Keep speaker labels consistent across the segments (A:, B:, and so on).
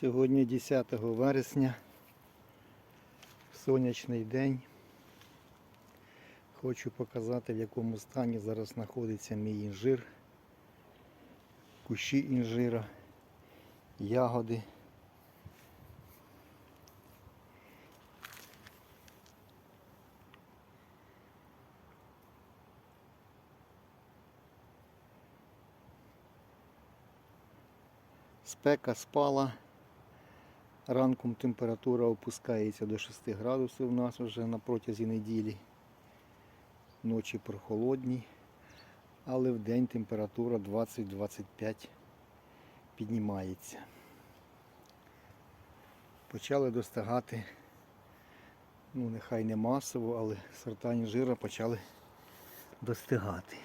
A: Сьогодні 10 вересня, сонячний день. Хочу показати в якому стані зараз знаходиться мій інжир, кущі інжира, ягоди. Спека спала. Ранком температура опускається до 6 градусів у нас вже на протязі неділі. Ночі прохолодні, але в день температура 20-25 піднімається. Почали достигати, ну нехай не масово, але сорта інжира почали достигати.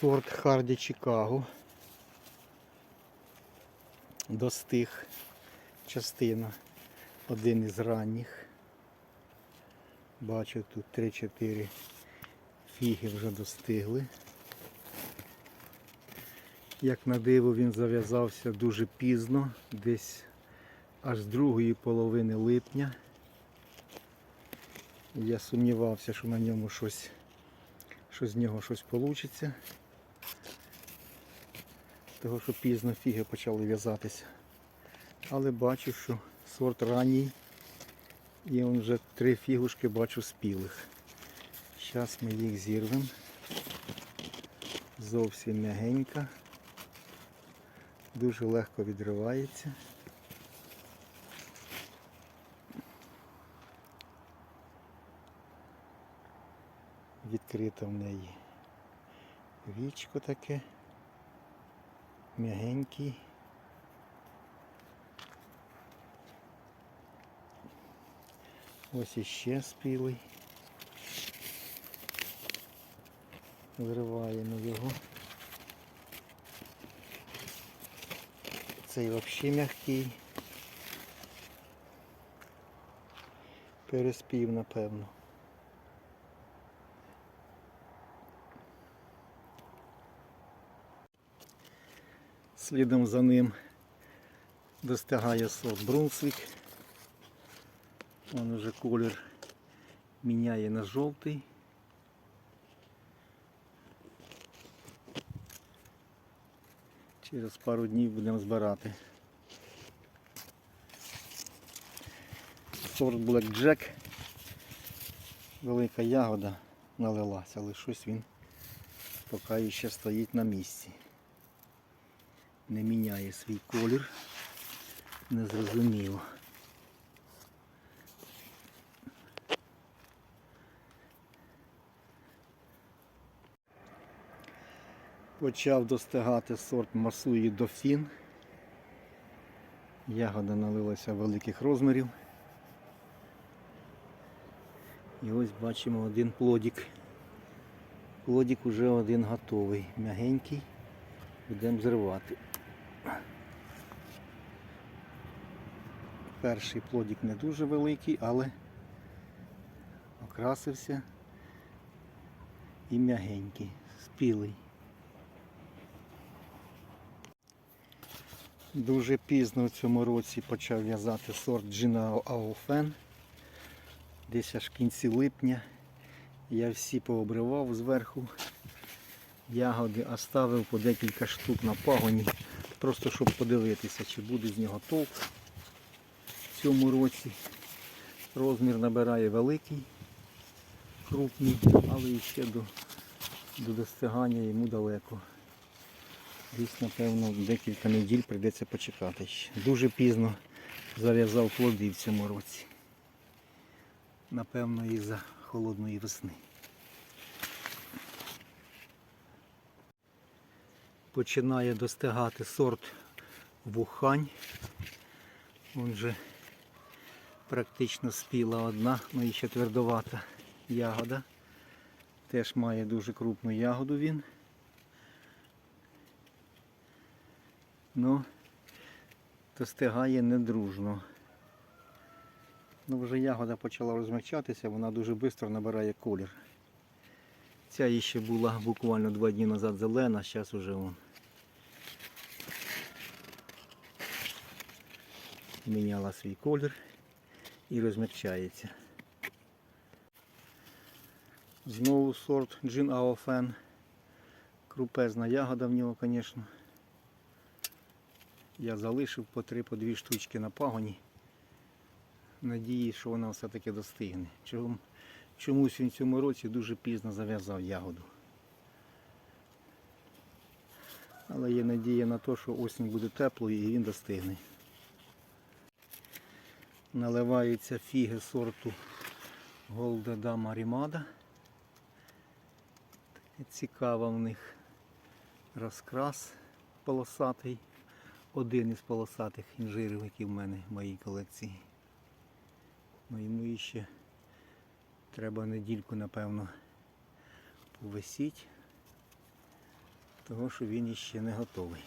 A: Сорт Харді Чикаго достиг частина, один із ранніх. Бачу тут 3-4 фіги вже достигли. Як на диво він зав'язався дуже пізно, десь аж з другої половини липня. Я сумнівався, що на ньому щось, що з нього щось вийде того що пізно фіги почали в'язатися. Але бачу, що сорт ранній і он вже три фігушки бачу спілих. Зараз ми їх зірвемо. Зовсім м'ягенька. Дуже легко відривається. Відкрито в неї вічко таке м'ягенький. Ось іще спілий. Вириваємо його. Цей взагалі м'який. Переспів, напевно. Слідом за ним достигає сорт Брунсвік. Он уже колір міняє на жовтий. Через пару днів будемо збирати. Сорт Black Jack. Велика ягода налилася, але щось він поки ще стоїть на місці не міняє свій колір. Незрозуміло. Почав достигати сорт Масуї Дофін. Ягода налилася великих розмірів. І ось бачимо один плодик. Плодик уже один готовий, м'ягенький. Будемо зривати. Перший плодик не дуже великий, але окрасився і м'ягенький, спілий. Дуже пізно в цьому році почав в'язати сорт Джина Ауфен. Десь аж в кінці липня. Я всі пообривав зверху ягоди, оставив по декілька штук на пагоні, просто щоб подивитися, чи буде з нього толк в цьому році. Розмір набирає великий, крупний, але ще до, до достигання йому далеко. Десь, напевно, декілька неділь прийдеться почекати. Дуже пізно зав'язав плоди в цьому році. Напевно, із-за холодної весни. Починає достигати сорт вухань. Вон же практично спіла одна, ну і ще твердовата ягода. Теж має дуже крупну ягоду він. Ну, достигає недружно. Ну, вже ягода почала розмягчатися, вона дуже швидко набирає колір. Ця ще була буквально два дні назад зелена, зараз вже вон міняла свій колір і розмягчається. Знову сорт Джин Аофен. Крупезна ягода в нього, звісно. Я залишив по три, по дві штучки на пагоні. Надії, що вона все-таки достигне. Чомусь він цьому році дуже пізно зав'язав ягоду. Але є надія на те, що осінь буде теплою і він достигне. Наливаються фіги сорту Голда Дама Рімада. Цікава в них розкрас полосатий. Один із полосатих інжирів, які в мене в моїй колекції. Ну йому іще треба недільку, напевно, повисіть, того що він іще не готовий.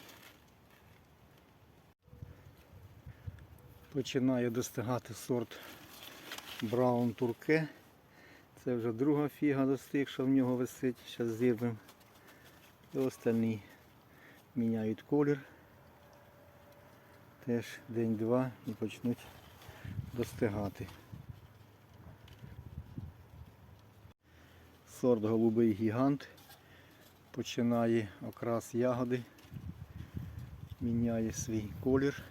A: Починає достигати сорт Браун Турке. Це вже друга фіга достигша в нього висить, зараз зірвемо. І остальні міняють колір. Теж день-два і почнуть достигати. Сорт голубий гігант починає окрас ягоди, міняє свій колір.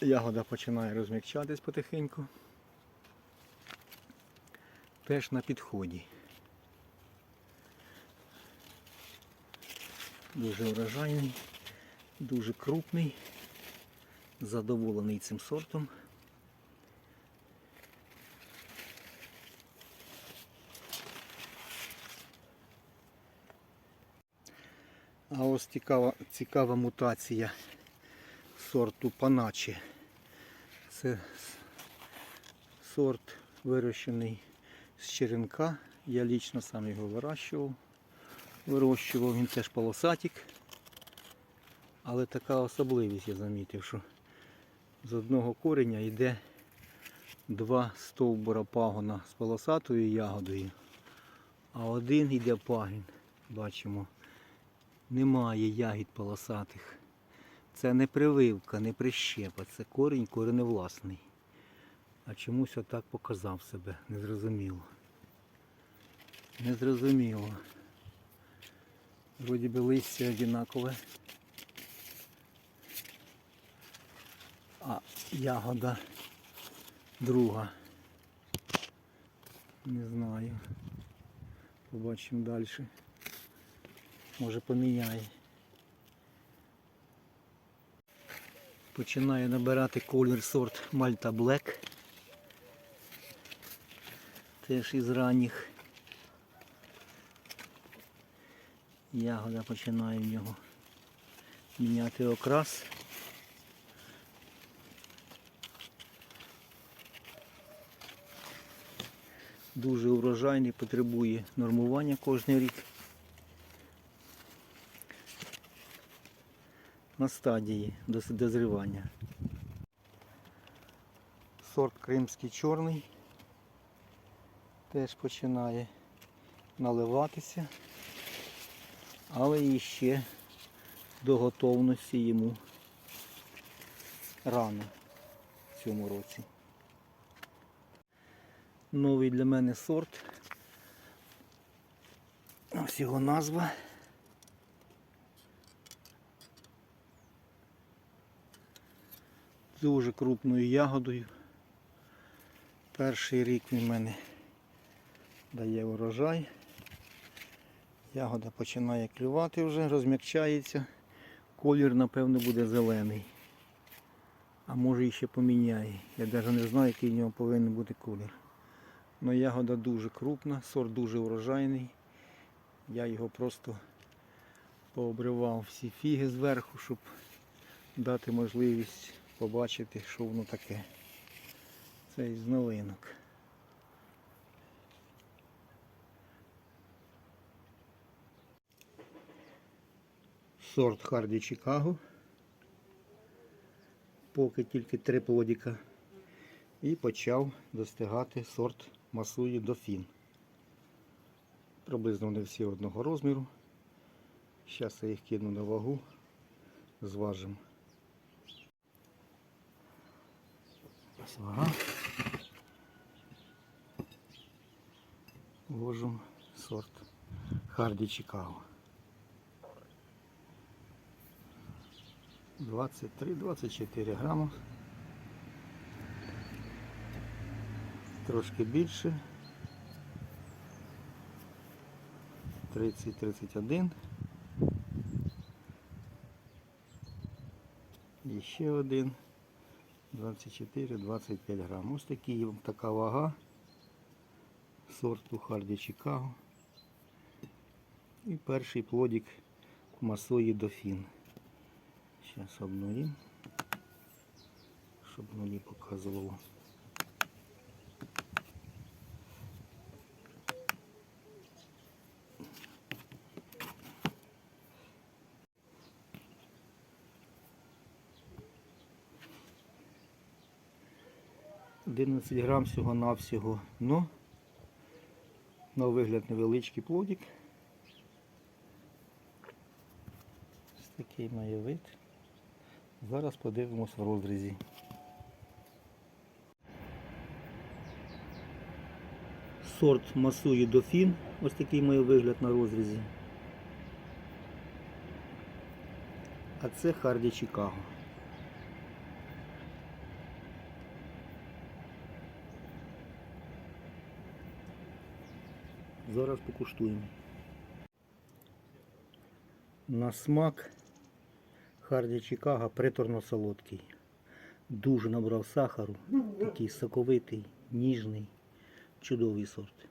A: Ягода починає розм'якчатись потихеньку. Теж на підході. Дуже вражайний, дуже крупний, задоволений цим сортом. А ось цікава, цікава мутація сорту Паначі. Це сорт вирощений з черенка. Я лічно сам його вирощував. Вирощував, він теж полосатик. Але така особливість я замітив, що з одного кореня йде два стовбура пагона з полосатою ягодою, а один йде пагін. Бачимо, немає ягід полосатих. Це не прививка, не прищепа, це корінь кореневласний. А чомусь отак показав себе, незрозуміло. Незрозуміло. Вроді би листя одинакове. А ягода друга. Не знаю. Побачимо далі. Може поміняє. Починає набирати колір сорт Мальта Блек. Теж із ранніх. Ягода починає в нього міняти окрас. Дуже урожайний, потребує нормування кожен рік. На стадії дозрівання. Сорт кримський чорний теж починає наливатися, але іще до готовності йому рано в цьому році. Новий для мене сорт. Ось його назва. Дуже крупною ягодою. Перший рік він мене дає урожай. Ягода починає клювати вже, розм'якчається. Колір, напевно, буде зелений. А може і ще поміняє. Я навіть не знаю, який в нього повинен бути колір. Но ягода дуже крупна, сорт дуже урожайний. Я його просто пообривав всі фіги зверху, щоб дати можливість побачити, що воно таке. Це із новинок. Сорт Харді Чикаго. Поки тільки три плодіка. І почав достигати сорт Масуї Дофін. Приблизно вони всі одного розміру. Зараз я їх кину на вагу, зважимо. Ось вага. Сорт Харді Чикаго. 23-24 грама. Трошки більше. 30-31. І ще один. 24-25 грам. Ось такі, така вага сорту Харді Чикаго. І перший плодик масої дофін. Зараз обнулим, щоб нулі показувало. Одинадцять грам всього-навсього, ну на вигляд невеличкий плодик. Ось такий має вид. Зараз подивимось в розрізі. Сорт масуї дофін. Ось такий має вигляд на розрізі. А це Харді Чикаго. Зараз покуштуємо. На смак Харді Чикаго приторно солодкий. Дуже набрав сахару, такий соковитий, ніжний, чудовий сорт.